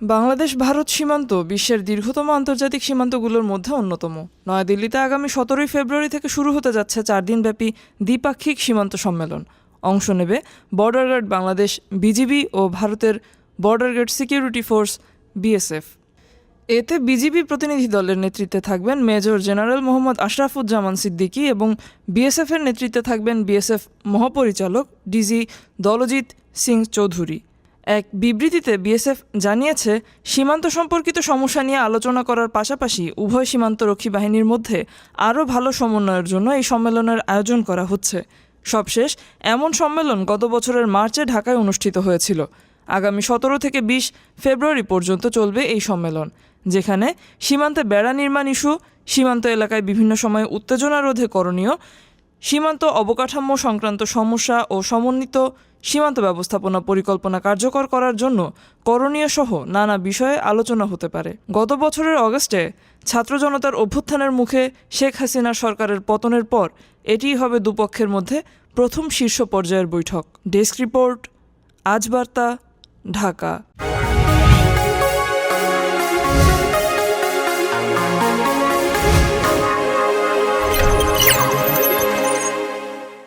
বাংলাদেশ, ভারত সীমান্ত বিশ্বের দীর্ঘতম আন্তর্জাতিক সীমান্তগুলোর মধ্যে অন্যতম। নয়াদিল্লিতে আগামী সতেরোই ফেব্রুয়ারি থেকে শুরু হতে যাচ্ছে চার দিনব্যাপী দ্বিপাক্ষিক সীমান্ত সম্মেলন। অংশ নেবে বর্ডার গার্ড বাংলাদেশ, বিজিবি ও ভারতের border guard security force, BSF. এতে বিজিবি প্রতিনিধি দলের নেতৃত্বে থাকবেন মেজর জেনারেল মোহাম্মদ আশরাফুজ্জামান সিদ্দিকী এবং বিএসএফের নেতৃত্বে থাকবেন বিএসএফ মহাপরিচালক ডিজি দলজিৎ সিং চৌধুরী। এক বিবৃতিতে বিএসএফ জানিয়েছে, সীমান্ত সম্পর্কিত সমস্যা নিয়ে আলোচনা করার পাশাপাশি উভয় সীমান্তরক্ষী বাহিনীর মধ্যে আরও ভালো সমন্বয়ের জন্য এই সম্মেলনের আয়োজন করা হচ্ছে। সবশেষ, এমন সম্মেলন গত বছরের মার্চে ঢাকায় অনুষ্ঠিত হয়েছিল। আগামী সতেরো থেকে বিশ ফেব্রুয়ারি পর্যন্ত চলবে এই সম্মেলন, যেখানে সীমান্তে বেড়া নির্মাণ ইস্যু, সীমান্ত এলাকায় বিভিন্ন সময়ে উত্তেজনা রোধে করণীয় সীমান্ত অবকাঠামো সংক্রান্ত সমস্যা ও সমন্বিত সীমান্ত ব্যবস্থাপনা পরিকল্পনা কার্যকর করার জন্য করণীয় সহ নানা বিষয়ে আলোচনা হতে পারে। গত বছরের অগস্টে ছাত্র জনতার অভ্যুত্থানের মুখে শেখ হাসিনা সরকারের পতনের পর এটিই হবে দুপক্ষের মধ্যে প্রথম শীর্ষ পর্যায়ের বৈঠক। ডেস্ক রিপোর্ট, আজ বার্তা, ঢাকা।